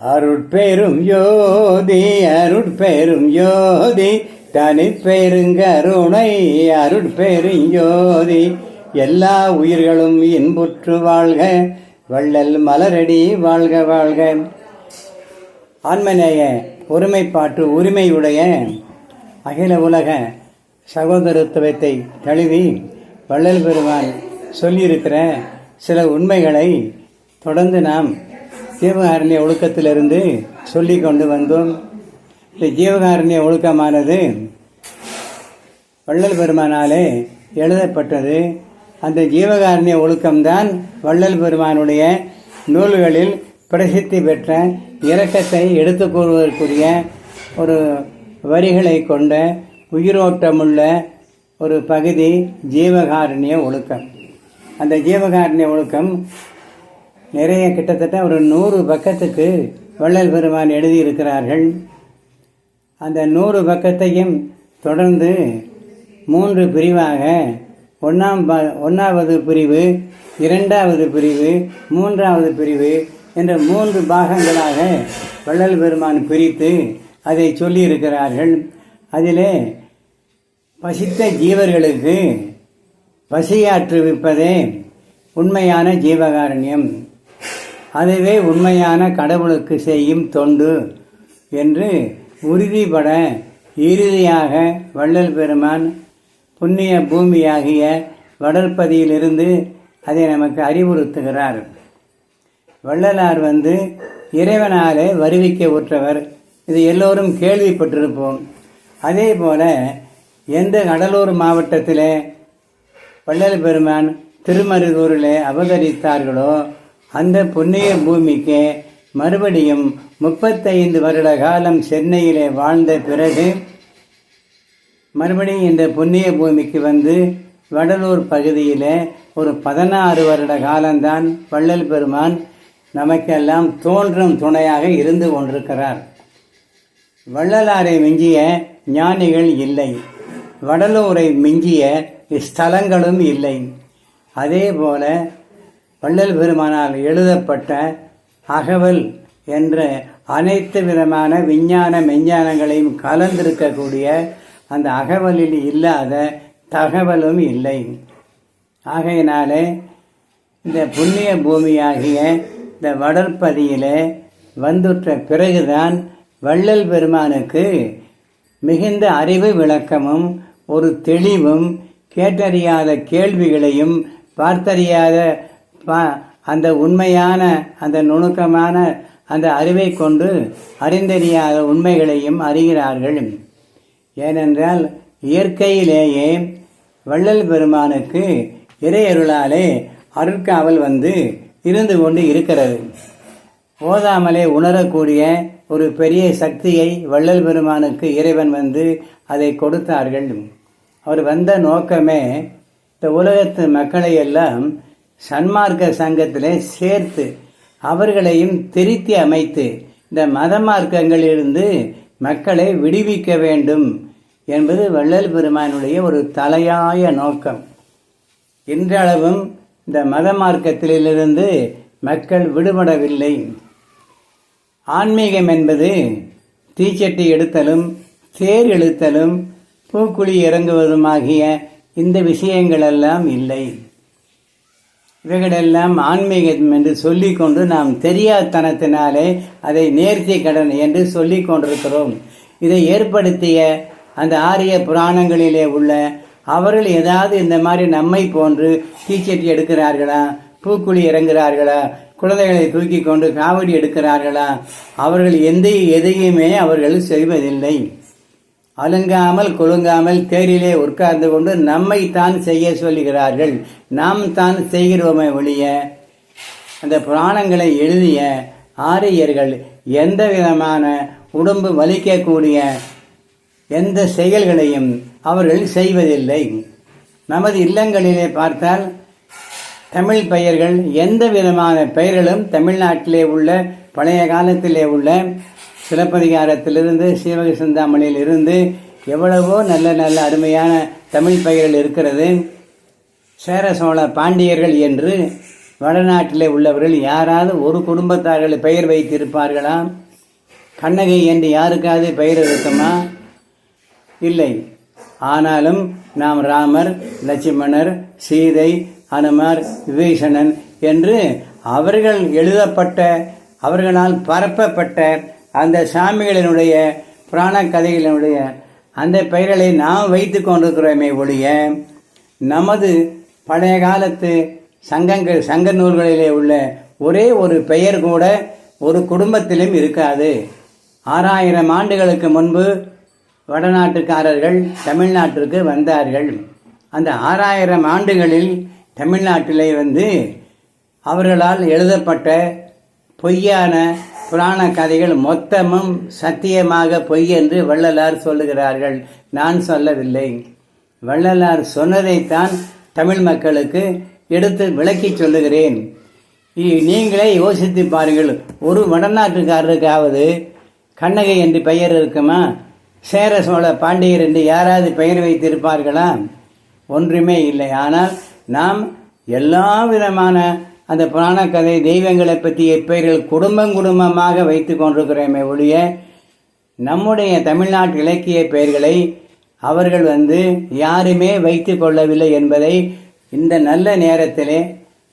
அருட்பெரும் யோதி அருட்பெரும் யோதி தனிப்பெருங்கருணை அருட்பெரும் யோதி. எல்லா உயிர்களும் இன்புற்று வாழ்க வள்ளல் மலரடி வாழ்க வாழ்க. ஆன்மநேய ஒருமைப்பாட்டு உரிமையுடைய அகில உலக சகோதரத்துவத்தை தழுவி வள்ளல் பெருமான் சொல்லியிருக்கிற சில உண்மைகளை தொடர்ந்து நாம் ஜீவகாரண்ய ஒழுக்கத்திலிருந்து சொல்லி கொண்டு வந்தோம். இந்த ஜீவகாரண்ய ஒழுக்கமானது வள்ளல் பெருமானாலே எழுதப்பட்டது. அந்த ஜீவகாரண்ய ஒழுக்கம்தான் வள்ளல் பெருமானுடைய நூல்களில் பிரசித்தி பெற்ற இரக்கத்தை எடுத்துக் கூறுவதற்குரிய ஒரு வரிகளை கொண்ட உயிரோட்டமுள்ள ஒரு பகுதி ஜீவகாருண்ய ஒழுக்கம். அந்த ஜீவகாருண்ய ஒழுக்கம் நிறைய கிட்டத்தட்ட ஒரு நூறு பக்கத்துக்கு வள்ளல் பெருமான் எழுதியிருக்கிறார்கள். அந்த நூறு பக்கத்தையும் தொடர்ந்து மூன்று பிரிவாக ஒன்றாம் ப ஒன்றாவது பிரிவு இரண்டாவது பிரிவு மூன்றாவது பிரிவு என்ற மூன்று பாகங்களாக வள்ளல் பெருமான் பிரித்து அதை சொல்லியிருக்கிறார்கள். அதிலே பசித்த ஜீவர்களுக்கு பசியாற்றுவிப்பதே உண்மையான ஜீவகாரண்யம். அதுவே உண்மையான கடவுளுக்கு செய்யும் தொண்டு என்று உறுதிபட இறுதியாக வள்ளல் பெருமான் புண்ணிய பூமியாகிய வடற்பதியிலிருந்து அதை நமக்கு அறிவுறுத்துகிறார். வள்ளலார் வந்து இறைவனாலே வருவிக்க உற்றவர். இது எல்லோரும் கேள்விப்பட்டிருப்போம். அதே போல எந்த கடலூர் மாவட்டத்திலே வள்ளல் பெருமான் திருமருகூரில் அவதரித்தார்களோ அந்த புண்ணிய பூமிக்கு மறுபடியும் முப்பத்தைந்து வருட காலம் சென்னையிலே வாழ்ந்த பிறகு மறுபடியும் இந்த புண்ணிய பூமிக்கு வந்து வடலூர் பகுதியில் ஒரு பதினாறு வருட காலம்தான் வள்ளல் பெருமான் நமக்கெல்லாம் தோன்றும் துணையாக இருந்து கொண்டிருக்கிறார். வள்ளலாரை மிஞ்சிய ஞானிகள் இல்லை. வடலூரை மிஞ்சிய ஸ்தலங்களும் இல்லை. அதே போல வள்ளல் பெருமானால் எழுதப்பட்ட அகவல் என்ற அனைத்து விதமான விஞ்ஞான மெஞ்ஞானங்களையும் கலந்திருக்கக்கூடிய அந்த அகவலில் இல்லாத தகவலும் இல்லை. ஆகையினாலே இந்த புண்ணிய பூமியாகிய இந்த வடற்பதியிலே வந்துற்ற பிறகுதான் வள்ளல் பெருமானுக்கு மிகுந்த அறிவு விளக்கமும் ஒரு தெளிவும் கேட்டறியாத கேள்விகளையும் பார்த்தறியாத அந்த உண்மையான அந்த நுணுக்கமான அந்த அறிவை கொண்டு அறிந்தறியாத உண்மைகளையும் அறிகிறார்கள். ஏனென்றால் இயற்கையிலேயே வள்ளல் பெருமானுக்கு இறையருளாலே அருட்காவல் வந்து இருந்து கொண்டு இருக்கிறது. ஓதாமலே உணரக்கூடிய ஒரு பெரிய சக்தியை வள்ளல் பெருமானுக்கு இறைவன் வந்து அதை கொடுத்தார்கள். அவர் வந்த நோக்கமே இந்த உலகத்து மக்களை எல்லாம் சன்மார்க்க சங்கத்திலே சேர்த்து அவர்களையும் திருத்தி அமைத்து இந்த மத மார்க்கங்களிலிருந்து மக்களை விடுவிக்க வேண்டும் என்பது வள்ளல் பெருமானுடைய ஒரு தலையாய நோக்கம். இன்றளவும் இந்த மத மார்க்கத்திலிருந்து மக்கள் விடுபடவில்லை. ஆன்மீகம் என்பது தீச்சட்டி எடுத்தலும் தேர் இழுத்தலும் பூக்குழி இறங்குவதுமாகிய இந்த விஷயங்களெல்லாம் இல்லை. இவைகளெல்லாம் ஆன்மீகம் என்று சொல்லிக்கொண்டு நாம் தெரியாதனத்தினாலே அதை நேர்த்தி கடன் என்று சொல்லி கொண்டிருக்கிறோம் இதை ஏற்படுத்திய அந்த ஆரிய புராணங்களிலே உள்ள அவர்கள் ஏதாவது இந்த மாதிரி நம்மை போன்று தீச்சட்டி எடுக்கிறார்களா பூக்குழி இறங்குகிறார்களா குழந்தைகளை தூக்கி கொண்டு காவடி எடுக்கிறார்களா அவர்கள் எந்த எதையுமே அவர்கள் செய்வதில்லை. அழுங்காமல் கொழுங்காமல் தேரிலே உட்கார்ந்து கொண்டு நம்மை தான் செய்ய சொல்லுகிறார்கள். நாம் தான் செய்கிறோமே ஒழிய அந்த புராணங்களை எழுதிய ஆரியர்கள் எந்த விதமான உடம்பு வலிக்கக்கூடிய எந்த செயல்களையும் அவர்கள் செய்வதில்லை. நமது இல்லங்களிலே பார்த்தால் தமிழ் பெயர்கள் எந்த விதமான பெயர்களும் தமிழ்நாட்டிலே உள்ள பழைய காலத்திலே உள்ள சிலப்பதிகாரத்திலிருந்து சீவக சிந்தாமணியில் இருந்து எவ்வளவோ நல்ல நல்ல அருமையான தமிழ் பெயர்கள் இருக்கிறது. சேர சோழ பாண்டியர்கள் என்று வடநாட்டிலே உள்ளவர்கள் யாராவது ஒரு குடும்பத்தார்கள் பெயர் வைத்திருப்பார்களா? கண்ணகி என்று யாருக்காவது பெயர் இருக்குமா? இல்லை. ஆனாலும் நாம் ராமர் லட்சுமணர் சீதை அனுமார் விபீஷணன் என்று அவர்கள் எழுதப்பட்ட அவர்களால் பரப்பப்பட்ட அந்த சாமிகளினுடைய புராண கதைகளினுடைய அந்த பெயர்களை நாம் வைத்து கொண்டிருக்கிறோமே ஒழிய நமது பழைய காலத்து சங்கங்கள் சங்க நூல்களிலே உள்ள ஒரே ஒரு பெயர் கூட ஒரு குடும்பத்திலும் இருக்காது. ஆறாயிரம் ஆண்டுகளுக்கு முன்பு வடநாட்டுக்காரர்கள் தமிழ்நாட்டிற்கு வந்தார்கள். அந்த ஆறாயிரம் ஆண்டுகளில் தமிழ்நாட்டிலே வந்து அவர்களால் எழுதப்பட்ட பொய்யான புராண கதைகள் மொத்தமும் சத்தியமாக பொய் என்று வள்ளலார் சொல்லுகிறார்கள். நான் சொல்லவில்லை. வள்ளலார் சொன்னதைத்தான் தமிழ் மக்களுக்கு எடுத்து விளக்கி சொல்லுகிறேன். நீங்களே யோசித்து பாருங்கள். ஒரு வடநாட்டுக்காரருக்காவது கண்ணகை என்று பெயர் இருக்குமா? சேர சோழ பாண்டியர் என்று யாராவது பெயர் வைத்திருப்பார்களா? ஒன்றுமே இல்லை. ஆனால் நாம் எல்லா விதமான அந்த புராண கதை தெய்வங்களை பற்றிய பெயர்கள் குடும்பம் குடும்பமாக வைத்து கொண்டிருக்கிறோமே ஒழிய நம்முடைய தமிழ்நாட்டு இலக்கிய பெயர்களை அவர்கள் வந்து யாருமே வைத்து கொள்ளவில்லை என்பதை இந்த நல்ல நேரத்திலே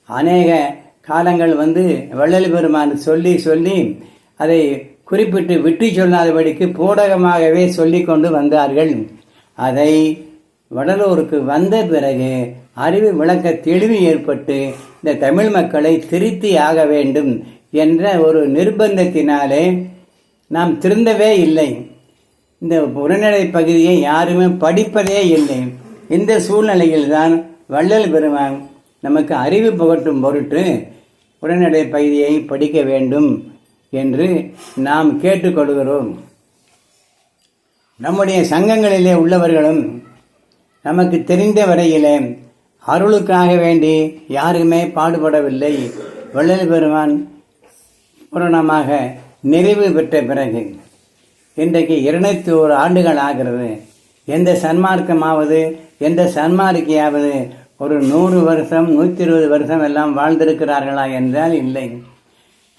அநேக காலங்கள் வந்து வள்ளல் பெருமான் சொல்லி சொல்லி அதை குறிப்பிட்டு விட்டு சொல்லாதபடிக்கு பூடகமாகவே சொல்லி கொண்டு வந்தார்கள். அதை வடலூருக்கு வந்த பிறகு அறிவு விளக்க தெளிவு ஏற்பட்டு இந்த தமிழ் மக்களை திருத்தி ஆக வேண்டும் என்ற ஒரு நிர்பந்தத்தினாலே நாம் திருந்தவே இல்லை. இந்த புறநிலை பகுதியை யாருமே படிப்பதே இல்லை. இந்த சூழ்நிலையில்தான் வள்ளல் பெருமான் நமக்கு அறிவு புகட்டும் பொருட்டு புறநிலை பகுதியை படிக்க வேண்டும் என்று நாம் கேட்டுக்கொள்கிறோம். நம்முடைய சங்கங்களிலே உள்ளவர்களும் நமக்கு தெரிந்த வரையிலே அருளுக்காக வேண்டி யாருமே பாடுபடவில்லை. வள்ளல் பெருமான் பூரணமாக நிறைவு பெற்ற பிறகு இன்றைக்கு இருநூத்தி ஒரு ஆண்டுகள் ஆகிறது. எந்த சன்மார்க்கமாவது எந்த சன்மார்க்கியாவது ஒரு நூறு வருஷம் நூற்றி இருபது வருஷம் எல்லாம் வாழ்ந்திருக்கிறார்களா என்றால் இல்லை.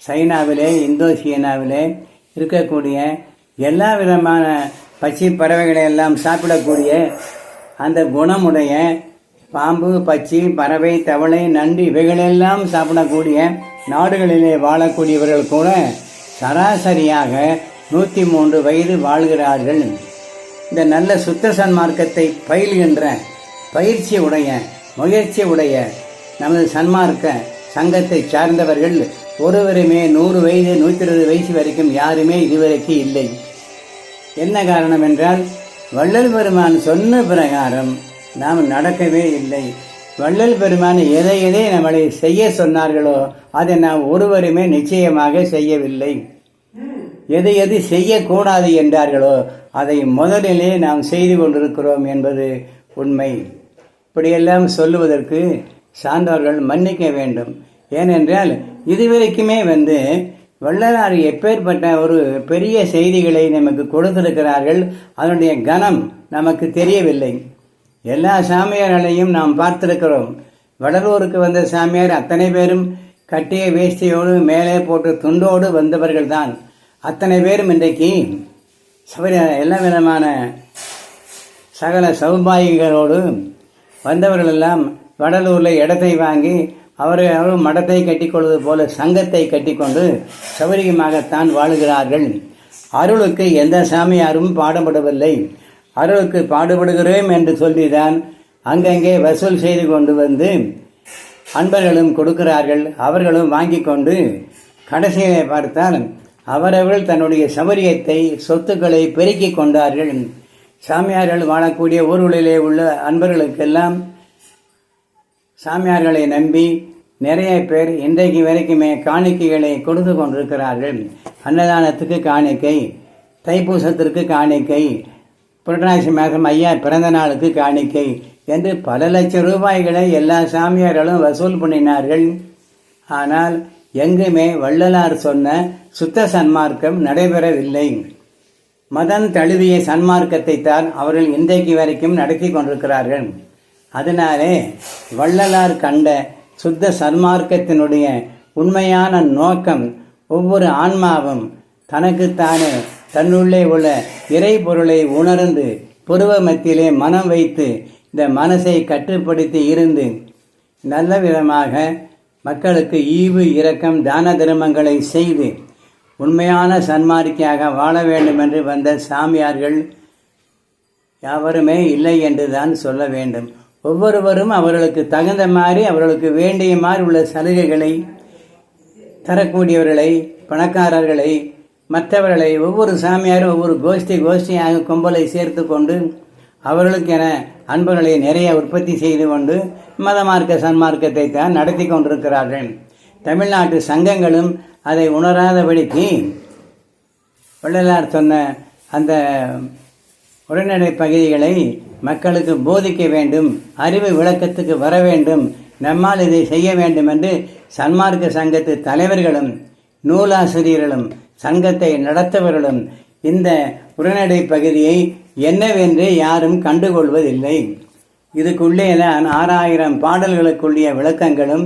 சைனாவிலே இந்தோசீனாவிலே இருக்கக்கூடிய எல்லா விதமான பச்சை பறவைகளை எல்லாம் சாப்பிடக்கூடிய அந்த குணமுடைய பாம்பு பச்சி பறவை தவளை நண்டு இவைகளெல்லாம் சாப்பிடக்கூடிய நாடுகளிலே வாழக்கூடியவர்கள் கூட சராசரியாக நூற்றி மூன்று வயது வாழ்கிறார்கள். இந்த நல்ல சுத்த சன்மார்க்கத்தை பயில்கின்ற பயிற்சி உடைய முயற்சி உடைய நமது சன்மார்க்க சங்கத்தை சார்ந்தவர்கள் ஒருவருமே நூறு வயது நூற்றி இருபது வயசு வரைக்கும் யாருமே இதுவரைக்கும் இல்லை. என்ன காரணம் என்றால் வள்ளல் பெருமான் சொன்ன பிரகாரம் நாம் நடக்கவே இல்லை. வள்ளல் பெருமான் எதை எதை நம்மளை செய்ய சொன்னார்களோ அதை நாம் ஒருவருமே நிச்சயமாக செய்யவில்லை. எது எது செய்யக்கூடாது என்றார்களோ அதை முதலிலே நாம் செய்து கொண்டிருக்கிறோம் என்பது உண்மை. இப்படியெல்லாம் சொல்லுவதற்கு சார்ந்தவர்கள் மன்னிக்க வேண்டும். ஏனென்றால் இதுவரைக்குமே வந்து வள்ளலார் எப்பேற்பட்ட ஒரு பெரிய செய்திகளை நமக்கு கொடுத்திருக்கிறார்கள் அதனுடைய கனம் நமக்கு தெரியவில்லை. எல்லா சாமியார்களையும் நாம் பார்த்திருக்கிறோம். வடலூருக்கு வந்த சாமியார் அத்தனை பேரும் கட்டிய வேஷ்டியோடு மேலே போட்டு துண்டோடு வந்தவர்கள் தான் அத்தனை பேரும் இன்றைக்கு சபரி எல்லா விதமான சகல சௌபாகிகளோடு வந்தவர்களெல்லாம் வடலூரில் இடத்தை வாங்கி அவர்கள் மடத்தை கட்டிக்கொள்வது போல சங்கத்தை கட்டிக்கொண்டு சௌகரியமாகத்தான் வாழுகிறார்கள். அருளுக்கு எந்த சாமியாரும் பாடுபடவில்லை. அருளுக்கு பாடுபடுகிறோம் என்று சொல்லிதான் அங்கங்கே வசூல் செய்து கொண்டு வந்து அன்பர்களும் கொடுக்கிறார்கள். அவர்களும் வாங்கி கொண்டு கடைசியை பார்த்தால் அவரவர்கள் தன்னுடைய சௌரியத்தை சொத்துக்களை பெருக்கிக் கொண்டார்கள். சாமியார்கள் வாழக்கூடிய ஊர்களிலே உள்ள அன்பர்களுக்கெல்லாம் சாமியார்களை நம்பி நிறைய பேர் இன்றைக்கு வரைக்குமே காணிக்கைகளை கொடுத்து கொண்டிருக்கிறார்கள். அன்னதானத்துக்கு காணிக்கை தைப்பூசத்திற்கு காணிக்கை புரட்டாசி மாதம் ஐயா பிறந்த நாளுக்கு காணிக்கை என்று பல லட்சம் ரூபாய்களை எல்லா சாமியார்களும் வசூல் பண்ணினார்கள். ஆனால் எங்குமே வள்ளலார் சொன்ன சுத்த சன்மார்க்கம் நடைபெறவில்லை. மதம் தழுவிய சன்மார்க்கத்தை தான் அவர்கள் இன்றைக்கு வரைக்கும் நடத்தி கொண்டிருக்கிறார்கள். அதனாலே வள்ளலார் கண்ட சுத்த சன்மார்க்கத்தினுடைய உண்மையான நோக்கம் ஒவ்வொரு ஆன்மாவும் தனக்குத்தானே தன்னுள்ளே உள்ள இறை பொருளை உணர்ந்து புருவ மத்தியிலே மனம் வைத்து இந்த மனசை கட்டுப்படுத்தி இருந்து நல்ல விதமாக மக்களுக்கு ஈவு இரக்கம் தான தர்மங்களை செய்து உண்மையான சன்மார்க்கியாக வாழ வேண்டும் என்று வந்த சாமியார்கள் யாவருமே இல்லை என்று தான் சொல்ல வேண்டும். ஒவ்வொருவரும் அவர்களுக்கு தகுந்த மாதிரி அவர்களுக்கு வேண்டிய மாதிரி உள்ள சலுகைகளை தரக்கூடியவர்களை பணக்காரர்களை மற்றவர்களை ஒவ்வொரு சாமியாரும் ஒவ்வொரு கோஷ்டி கோஷ்டியாக கும்பலை சேர்த்து கொண்டு அவர்களுக்கென அன்புகளை நிறைய உற்பத்தி செய்து கொண்டு மத மார்க்க சன்மார்க்கத்தை தான் நடத்தி கொண்டிருக்கிறார்கள். தமிழ்நாட்டு சங்கங்களும் அதை உணராதபடிக்கு வள்ளலார் சொன்ன அந்த உரைநடை பகுதிகளை மக்களுக்கு போதிக்க வேண்டும் அறிவு விளக்கத்துக்கு வர வேண்டும் நம்மால் இதை செய்ய வேண்டும் என்று சன்மார்க்க சங்கத்து தலைவர்களும் நூலாசிரியர்களும் சங்கத்தை நடத்தவர்களும் இந்த உரைநடை பகுதியை என்னவென்று யாரும் கண்டுகொள்வதில்லை. இதுக்குள்ளே தான் ஆறாயிரம் பாடல்களுக்குள்ளே விளக்கங்களும்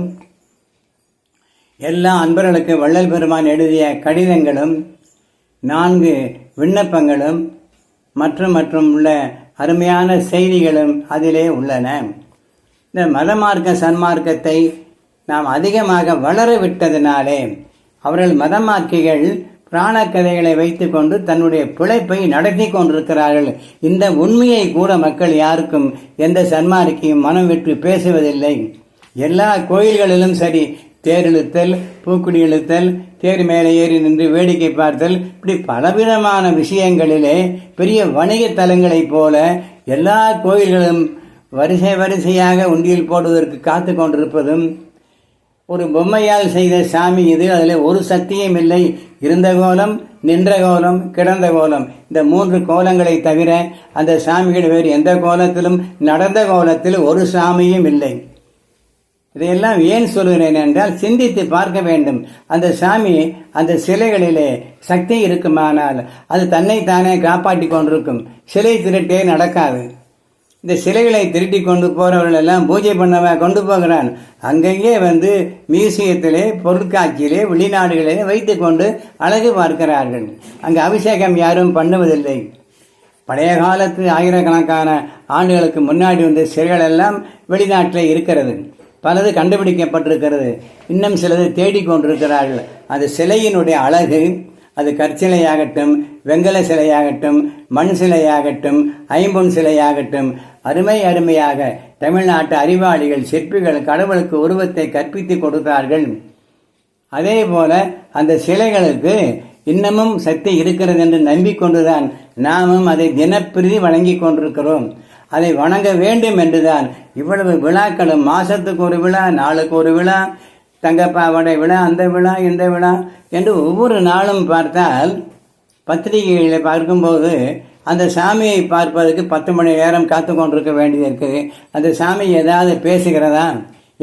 எல்லா அன்பர்களுக்கு வள்ளல் பெருமான் எழுதிய கடிதங்களும் நான்கு விண்ணப்பங்களும் மற்றும் மற்றும் உள்ள அருமையான செய்திகளும் அதிலே உள்ளன. இந்த மதமார்க்க சன்மார்க்கத்தை நாம் அதிகமாக வளர விட்டதினாலே அவர்கள் மதமாக்கிகள் பிராணக்கதைகளை வைத்துக்கொண்டு தன்னுடைய பிழைப்பை நடத்தி கொண்டிருக்கிறார்கள். இந்த உண்மையை கூட மக்கள் யாருக்கும் எந்த சன்மார்க்கியும் மனம் விட்டு பேசுவதில்லை. எல்லா கோயில்களிலும் சரி தேர் இழுத்தல் பூக்குடி இழுத்தல் தேர் மேலே ஏறி நின்று வேடிக்கை பார்த்தல் இப்படி பலவிதமான விஷயங்களிலே பெரிய வணிக தலங்களைப் போல எல்லா கோயில்களும் வரிசை வரிசையாக உண்டியல் போடுவதற்கு காத்து கொண்டிருப்பதும் ஒரு பொம்மையால் செய்த சாமி இது அதில் ஒரு சக்தியும் இல்லை. இருந்த கோலம் நின்ற கோலம் கிடந்த கோலம். இந்த மூன்று கோலங்களை தவிர அந்த சாமிகள் வேறு எந்த கோலத்திலும் நடந்த கோலத்தில் ஒரு சாமியும் இல்லை. இதையெல்லாம் ஏன் சொல்கிறேன் என்றால் சிந்தித்து பார்க்க வேண்டும். அந்த சாமி அந்த சிலைகளிலே சக்தி இருக்குமானால் அது தன்னைத்தானே காப்பாற்றி கொண்டிருக்கும். சிலை திருட்டே நடக்காது. இந்த சிலைகளை திருட்டி கொண்டு போகிறவர்கள் எல்லாம் பூஜை பண்ணவா கொண்டு போகிறான். அங்கங்கே வந்து மியூசியத்திலே பொருட்காட்சியிலே வெளிநாடுகளிலே வைத்து கொண்டு அழகு பார்க்கிறார்கள். அங்கே அபிஷேகம் யாரும் பண்ணுவதில்லை. பழைய காலத்து ஆயிரக்கணக்கான ஆண்டுகளுக்கு முன்னாடி வந்த சிலைகள் எல்லாம் வெளிநாட்டில் இருக்கிறது. பலது கண்டுபிடிக்கப்பட்டிருக்கிறது. இன்னும் சிலது தேடிக்கொண்டிருக்கிறார்கள். அது சிலையினுடைய அழகு அது கற்சிலையாகட்டும் வெங்கல சிலையாகட்டும் மண் சிலையாகட்டும் ஐம்பொன் சிலையாகட்டும் அருமை அருமையாக தமிழ்நாட்டு அறிவாளிகள் சிற்பிகள் கடவுளுக்கு உருவத்தை கற்பித்து கொடுத்தார்கள். அதே போல அந்த சிலைகளுக்கு இன்னமும் சக்தி இருக்கிறது என்று நம்பிக்கொண்டுதான் நாமும் அதை தினப்பிரிதி வழங்கி கொண்டிருக்கிறோம். அதை வணங்க வேண்டும் என்றுதான். இவ்வளவு விழாக்களும் மாசத்துக்கு ஒரு விழா நாளுக்கு ஒரு விழா தங்கப்பாவடை விழா அந்த விழா இந்த விழா என்று ஒவ்வொரு நாளும் பார்த்தால் பத்திரிகைகளை பார்க்கும்போது அந்த சாமியை பார்ப்பதற்கு பத்து மணி நேரம் காத்து கொண்டிருக்க வேண்டியது இருக்குது. அந்த சாமி ஏதாவது பேசுகிறதா?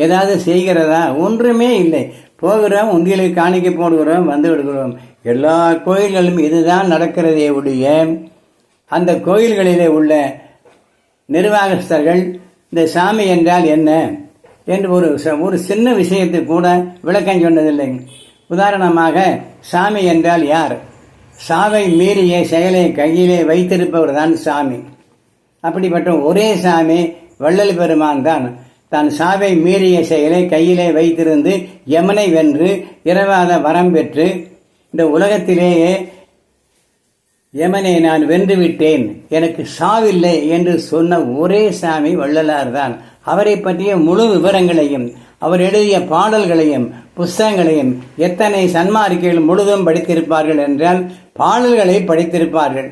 ஏதாவது செய்கிறதா? ஒன்றுமே இல்லை. போகிறோம் உண்டியலை காணிக்க போடுகிறோம் வந்து விடுகிறோம். எல்லா கோயில்களும் இதுதான் நடக்கிறதே ஒழிய அந்த கோயில்களிலே உள்ள நிர்வாகஸ்தர்கள் இந்த சாமி என்றால் என்ன? என்று ஒரு ஒரு சின்ன விஷயத்தை கூட விளக்கம் சொன்னதில்லை. உதாரணமாக சாமி என்றால் யார்? சாவை மீறிய செயலை கையிலே வைத்திருப்பவர் தான் சாமி. அப்படிப்பட்ட ஒரே சாமி வள்ளல் பெருமான் தான். தான் சாவை மீறிய செயலை கையிலே வைத்திருந்து யமனை வென்று இரவாத வரம் பெற்று இந்த உலகத்திலேயே யமனை நான் வென்று விட்டேன் எனக்கு சாவில்லை என்று சொன்ன ஒரே சாமி வள்ளலார் தான் அவரை பற்றிய முழு விவரங்களையும் அவர் எழுதிய பாடல்களையும் புஸ்தகங்களையும் எத்தனை சன்மார்க்கிகள் முழுதும் படித்திருப்பார்கள் என்றால் பாடல்களை படித்திருப்பார்கள்.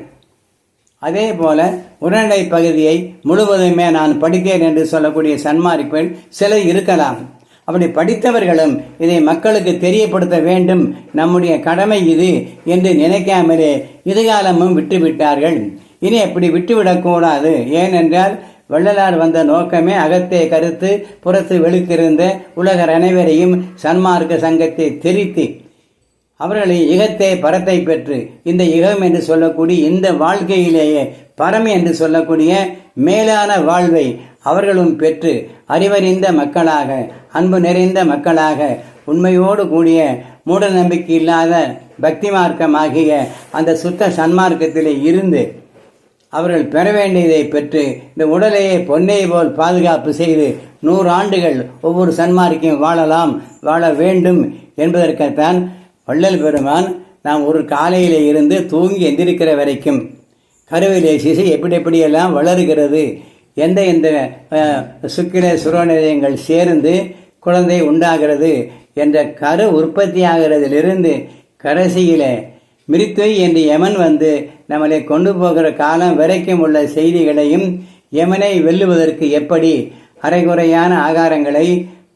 அதே போல உரைநடை பகுதியை முழுவதுமே நான் படித்தேன் என்று சொல்லக்கூடிய சன்மார்க்குகள் சில இருக்கலாம். அப்படி படித்தவர்களும் இதை மக்களுக்கு தெரியப்படுத்த வேண்டும். நம்முடைய கடமை இது என்று நினைக்காமலே இதுகாலமும் விட்டுவிட்டார்கள். இனி அப்படி விட்டுவிடக்கூடாது ஏனென்றால் வள்ளலார் வந்த நோக்கமே அகத்தே கருத்து புறத்து வெளுத்திருந்த உலகர் அனைவரையும் சன்மார்க்க சங்கத்தை தெரித்து அவர்களை இகத்தே பரத்தை பெற்று இந்த இகம் என்று சொல்லக்கூடிய இந்த வாழ்க்கையிலேயே பரம் என்று சொல்லக்கூடிய மேலான வாழ்வை அவர்களும் பெற்று அறிவறிந்த மக்களாக அன்பு நிறைந்த மக்களாக உண்மையோடு கூடிய மூட நம்பிக்கை இல்லாத பக்தி மார்க்கமாகிய அந்த சுத்த சன்மார்க்கத்திலே இருந்து அவர்கள் பெற வேண்டியதை பெற்று இந்த உடலையே பொன்னை போல் பாதுகாப்பு செய்து நூறு ஆண்டுகள் ஒவ்வொரு சன்மார்க்கையும் வாழலாம் வாழ வேண்டும் என்பதற்குத்தான் வள்ளல் பெருமான் நாம் ஒரு காலையிலே இருந்து தூங்கி எந்திருக்கிற வரைக்கும் கருவிலே சிசு எப்படி எப்படியெல்லாம் வளருகிறது எந்த எந்த அஹ், சுக்கிர சேர்ந்து குழந்தை உண்டாகிறது என்ற கரு உற்பத்தியாகிறதிலிருந்து கடைசியில் மிருத்வை என்று யமன் வந்து நம்மளை கொண்டு போகிற காலம் வரைக்கும் உள்ள செய்திகளையும் யமனை வெல்லுவதற்கு எப்படி அரைகுறையான ஆகாரங்களை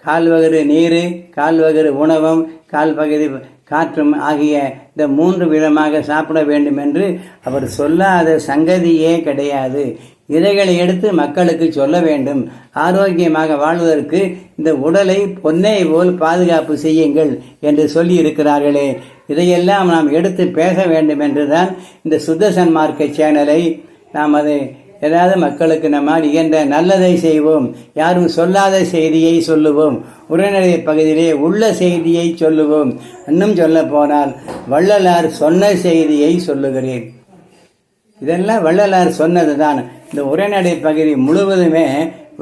கால் கால்வகரு நீர் கால் வகை உணவம் உணவும் கால்பகுதி காற்றும் ஆகிய இந்த மூன்று விதமாக சாப்பிட வேண்டும் என்று அவர் சொல்லாத சங்கதியே கிடையாது. இதைகளை எடுத்து மக்களுக்கு சொல்ல வேண்டும். ஆரோக்கியமாக வாழ்வதற்கு இந்த உடலை பொன்னை போல் பாதுகாப்பு செய்யுங்கள் என்று சொல்லி இருக்கிறார்களே இதையெல்லாம் நாம் எடுத்து பேச வேண்டும் என்றுதான் இந்த சுத்த சன்மார்க்க சேனலை நாம் அதை ஏதாவது மக்களுக்கு நம்மால் இயன்ற நல்லதை செய்வோம். யாரும் சொல்லாத செய்தியை சொல்லுவோம். உரைநடை பகுதியிலே உள்ள செய்தியை சொல்லுவோம். இன்னும் சொல்ல போனால் வள்ளலார் சொன்ன செய்தியை சொல்லுகிறேன். இதெல்லாம் வள்ளலார் சொன்னது தான் இந்த உரைநடை பகுதி முழுவதுமே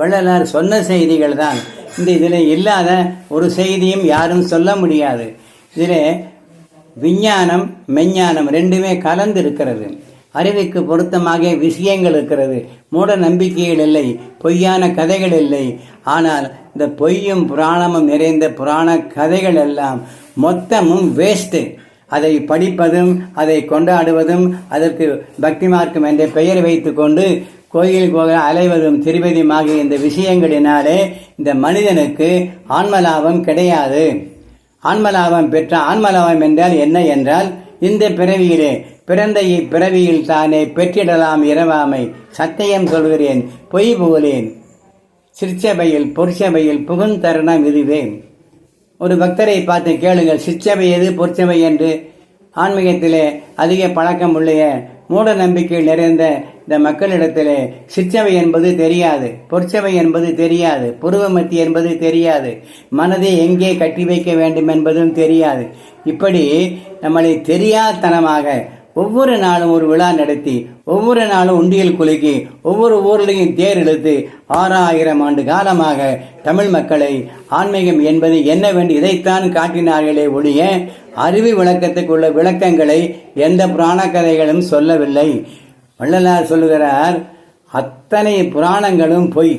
வள்ளலார் சொன்ன செய்திகள் தான். இந்த இதில் இல்லாத ஒரு செய்தியும் யாரும் சொல்ல முடியாது. இதில் விஞ்ஞானம் மெஞ்ஞானம் ரெண்டுமே கலந்து இருக்கிறது அறிவுக்கு பொருத்தமாக விஷயங்கள் இருக்கிறது. மூட நம்பிக்கைகள் இல்லை பொய்யான கதைகள் இல்லை. ஆனால் இந்த பொய்யும் புராணமும் நிறைந்த புராண கதைகள் எல்லாம் மொத்தமும் வேஸ்ட்டு அதை படிப்பதும் அதை கொண்டாடுவதும் அதற்கு பக்தி மார்க்கம் என்ற பெயர் வைத்துக்கொண்டு கோயில் கோயில் அலைவதும் திருவதியுமாக இந்த விஷயங்களினாலே இந்த மனிதனுக்கு ஆன்மலாபம் கிடையாது. ஆன்மலாபம் பெற்ற ஆன்மலாபம் என்றால் என்ன? என்றால் இந்த பிறவியிலே பிறந்த இப்பிறவியில் தானே பெற்றிடலாம் இரவாமை. சத்தியம் சொல்கிறேன் பொய் புகழேன். சிற்சபையில் பொற்சபையில் புகுந்தருணம் இதுவே. ஒரு பக்தரை பார்த்து கேளுங்கள் சிற்சபை எது பொற்சபை என்று? ஆன்மீகத்திலே அதிக பழக்கம் உள்ள. மூட நம்பிக்கை நிறைந்த இந்த மக்களிடத்திலே சிற்றவை என்பது தெரியாது பொற்சவை என்பது தெரியாது புருவமத்தி என்பது தெரியாது மனதை எங்கே கட்டி வைக்க வேண்டும் என்பதும் தெரியாது. இப்படி நம்மளை தெரியாதனமாக ஒவ்வொரு நாளும் ஒரு விழா நடத்தி ஒவ்வொரு நாளும் உண்டியல் குலுக்கி ஒவ்வொரு ஊர்லையும் தேர் இழுத்து ஆறாயிரம் ஆண்டு காலமாக தமிழ் மக்களை ஆன்மீகம் என்பது என்னவென்று இதைத்தான் காட்டினார்களே ஒழிய அறிவு விளக்கத்துக்குள்ள விளக்கங்களை எந்த புராண கதைகளும் சொல்லவில்லை. வள்ளலார் சொல்லுகிறார் அத்தனை புராணங்களும் பொய்.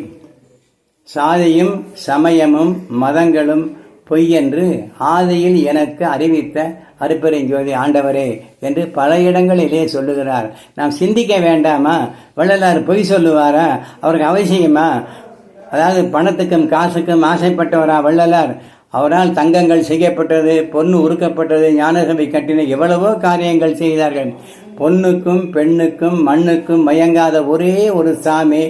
சாதியும் சமயமும் மதங்களும் பொய் என்று ஆதியில் எனக்கு அறிவித்த அருப்பெருஞ்சோதி ஆண்டவரே என்று பல இடங்களிலே சொல்லுகிறார். நாம் சிந்திக்க வேண்டாமா? வள்ளலார் பொய் சொல்லுவாரா? அவருக்கு அவசியமா? அதாவது பணத்துக்கும் காசுக்கும் ஆசைப்பட்டவரா வள்ளலார்? அவரால் தங்கங்கள் செய்யப்பட்டது பொண்ணு உருக்கப்பட்டது ஞானசபை கட்டின எவ்வளவோ காரியங்கள் செய்தார்கள். பொண்ணுக்கும் பெண்ணுக்கும் மண்ணுக்கும் மயங்காத ஒரே ஒரு சாமி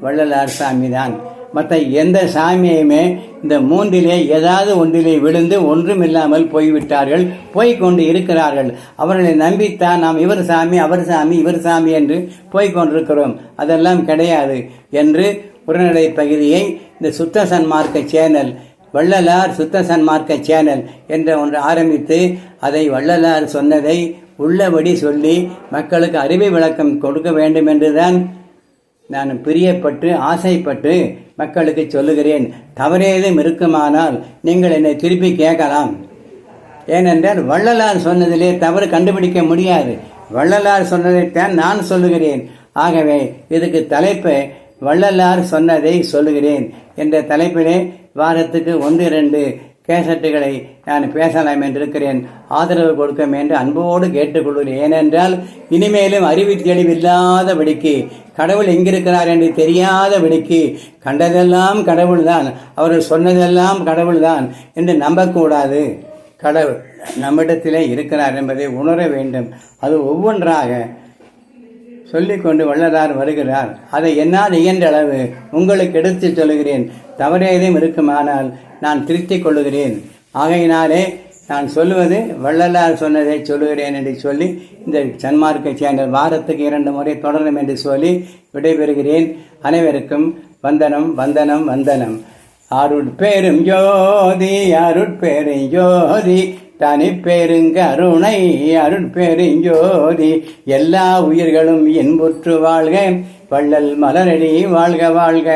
வள்ளலார் சாமி தான் மற்ற எந்த சாமியுமே இந்த மூன்றிலே ஏதாவது ஒன்றிலே விழுந்து ஒன்றும் இல்லாமல் போய்விட்டார்கள். போய்கொண்டு இருக்கிறார்கள். அவர்களை நம்பித்தான் நாம் இவர் சாமி அவர் சாமி இவர் சாமி என்று போய்கொண்டிருக்கிறோம். அதெல்லாம் கிடையாது என்று உரைநடை பகுதியை இந்த சுத்த சன்மார்க்க சேனல் வள்ளலார் சுத்த சன்மார்க்க சேனல் என்ற ஒன்று ஆரம்பித்து அதை வள்ளலார் சொன்னதை உள்ளபடி சொல்லி மக்களுக்கு அறிவை விளக்கம் கொடுக்க வேண்டும் என்றுதான் நான் பிரியப்பட்டு ஆசைப்பட்டு மக்களுக்கு சொல்லுகிறேன். தவறேதும் இருக்குமானால் நீங்கள் என்னை திருப்பி கேட்கலாம். ஏனென்றால் வள்ளலார் சொன்னதிலே தவறு கண்டுபிடிக்க முடியாது. வள்ளலார் சொன்னதைத்தான் நான் சொல்லுகிறேன். ஆகவே இதுக்கு தலைப்பு வள்ளலார் சொன்னதை சொல்லுகிறேன். என்ற தலைப்பிலே வாரத்துக்கு ஒன்று இரண்டு கேசட்டுகளை நான் பேசலாம் என்றிருக்கிறேன். ஆதரவு கொடுக்கும் என்று அன்போடு கேட்டுக்கொள்கிறேன். ஏனென்றால் இனிமேலும் அறிவு தெளிவில்லாதபடிக்கு கடவுள் எங்கிருக்கிறார் என்று தெரியாதபடிக்கு கண்டதெல்லாம் கடவுள்தான் அவர்கள் சொன்னதெல்லாம் கடவுள்தான் என்று நம்பக்கூடாது. கடவுள் நம்மிடத்திலே இருக்கிறார் என்பதை உணர வேண்டும். அது ஒவ்வொன்றாக சொல்லிக்கொண்டு வள்ளலார் வருகிறார். அதை என்னால் இயன்ற அளவு உங்களுக்கு எடுத்து சொல்லுகிறேன் தவறு தவறேதும் இருக்குமானால் நான் திருத்திக் கொள்ளுகிறேன். ஆகையினாலே நான் சொல்லுவது வள்ளலார் சொன்னதை சொல்லுகிறேன் என்று சொல்லி இந்த சன்மார்க்கை சேர்ந்த வாரத்துக்கு இரண்டு முறை தொடரும் என்று சொல்லி விடைபெறுகிறேன். அனைவருக்கும் வந்தனம் வந்தனம் வந்தனம். அருட்பெரும் ஜோதி அருட்பெரும் ஜோதி தனி பெருங்கருணை அருட்பெருஞ்சோதி எல்லா உயிர்களும் இன்புற்று வாழ்க வள்ளல் மலரடி வாழ்க வாழ்க.